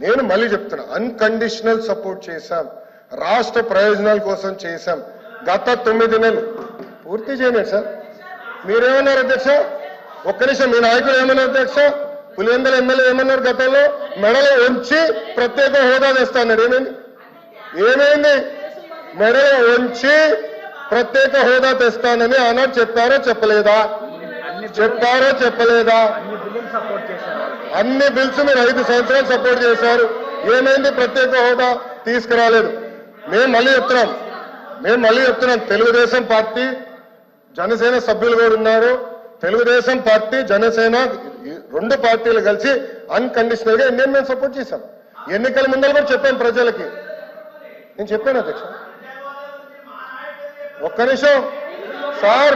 నేను మళ్ళీ చెప్తున్నా అన్కండిషనల్ సపోర్ట్ చేశాం రాష్ట్ర ప్రయోజనాల కోసం చేశాం. గత తొమ్మిది నెలలు. పూర్తి చేయలేదు సార్ మీరేమన్నారు అధ్యక్ష? ఒక్క నిమిషం మీ నాయకులు ఏమన్నారు అధ్యక్ష? పులివెందల ఎమ్మెల్యే ఏమన్నారు గతంలో? మెడలో ఉంచి ప్రత్యేక హోదా తెస్తాడు ఏమైంది? ఏమైంది? మెడలో ఉంచి ప్రత్యేక హోదా తెస్తానని ఆనాడు చెప్పారో చెప్పలేదా? చెప్పారో చెప్పలేదా? అన్ని బిల్స్ మీరు ఐదు సంవత్సరాలు సపోర్ట్ చేశారు. ఏమైంది? ప్రత్యేక హోదా తీసుకురాలేదు. మేము మళ్ళీ చెప్తున్నాం. మేము మళ్ళీ చెప్తున్నాం. తెలుగుదేశం పార్టీ జనసేన సభ్యులు కూడా ఉన్నారు. తెలుగుదేశం పార్టీ జనసేన రెండు పార్టీలు కలిసి అన్కండిషనల్గా ఇండియన్ మేము సపోర్ట్ చేశాం. ఎన్నికల ముందర కూడా చెప్పాం ప్రజలకి. నేను చెప్పాను అధ్యక్ష. ఒక్క నిమిషం. సార్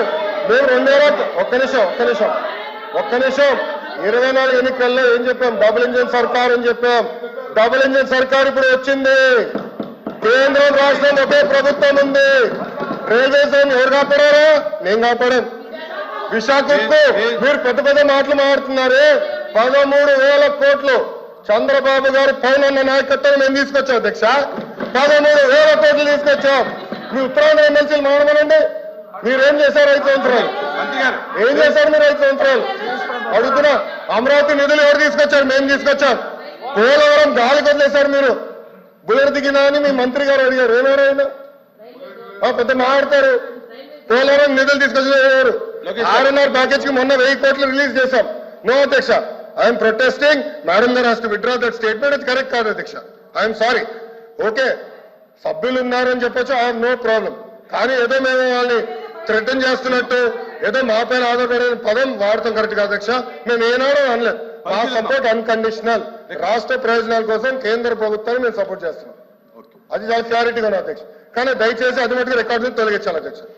మేము రెండేళ్ళ ఒక్క నిమిషం ఒక్క నిమిషం. ఒక్క నిమిషం. ఇరవై నాలుగు ఎన్నికల్లో ఏం చెప్పాం? డబుల్ ఇంజిన్ సర్కార్ అని చెప్పాం. డబుల్ ఇంజిన్ సర్కార్ ఇప్పుడు వచ్చింది. కేంద్రం రాష్ట్రం ఒకే ప్రభుత్వం ఉంది. రైల్వే జోన్ ఎవరు కాపాడారా? నేను కాపాడాను. విశాఖకు మీరు పెద్ద పెద్ద మాటలు మాట్లాడుతున్నారే. పదమూడు వేల కోట్లు చంద్రబాబు గారు పైన నాయకత్వం మేము తీసుకొచ్చాం అధ్యక్ష. పదమూడు వేల కోట్లు తీసుకొచ్చాం. మీ ఉత్తరాంధ్ర ఎమ్మెల్సీలు మాట్లాడమనండి మీరేం చేశారు ఐదు సంవత్సరాలు ఏం చేశారు మీరు ఐదు సంవత్సరాలు అడుగుతున్నా. అమరావతి నిధులు ఎవరు తీసుకొచ్చారు? మేము తీసుకొచ్చాం. పోలవరం గాలి వదిలేశారు మీరు. బుల్లెట్ దిగినా అని మీ మంత్రి గారు అడిగారు. ఏమన్నారు పెద్ద మాట్లాడతారు పోలవరం నిధులు తీసుకొచ్చారు ఆర్ఎన్ఆర్ ప్యాకేజ్కి మొన్న వెయ్యి కోట్లు రిలీజ్ చేశాం. నో అధ్యక్ష. I'm protesting. మేడం గారు has to withdraw that statement అది కరెక్ట్ కాదు అధ్యక్ష. I'm sorry. ఓకే. సభ్యులు ఉన్నారని చెప్పొచ్చు. ఐ నో ప్రాబ్లం కానీ ఏదో మేము వాళ్ళని థ్రెటన్ చేస్తున్నట్టు ఏదో మా పైన ఆధారపడే పదం వాడతాం కరెక్ట్ కాదు అధ్యక్ష. మేము ఏనాడో అనలేదు మా సపోర్ట్ అన్కండిషనల్ రాష్ట్ర ప్రయోజనాల కోసం కేంద్ర ప్రభుత్వాన్ని మేము సపోర్ట్ చేస్తున్నాం. అది చాలా క్లారిటీగా అధ్యక్ష. కానీ దయచేసి అది మటుకు రికార్డు తొలగించాలి అధ్యక్ష.